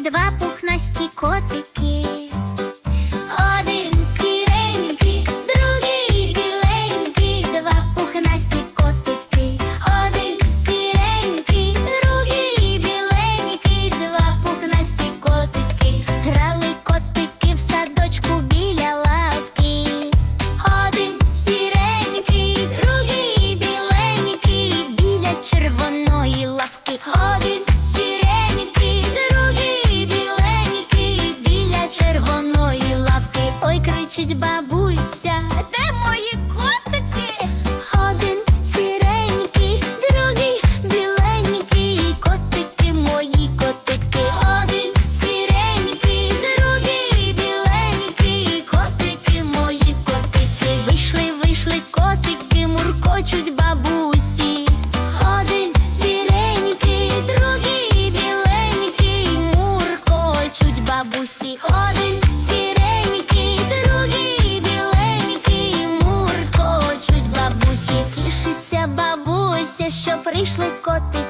Два пухнасті котики. Кричить бабуся, де мої котики? Один сіренький, другий біленький, котики мої котики. Один сіренький, другий біленький, котики мої котики. Вийшли, вийшли котики, муркочуть прийшли коти.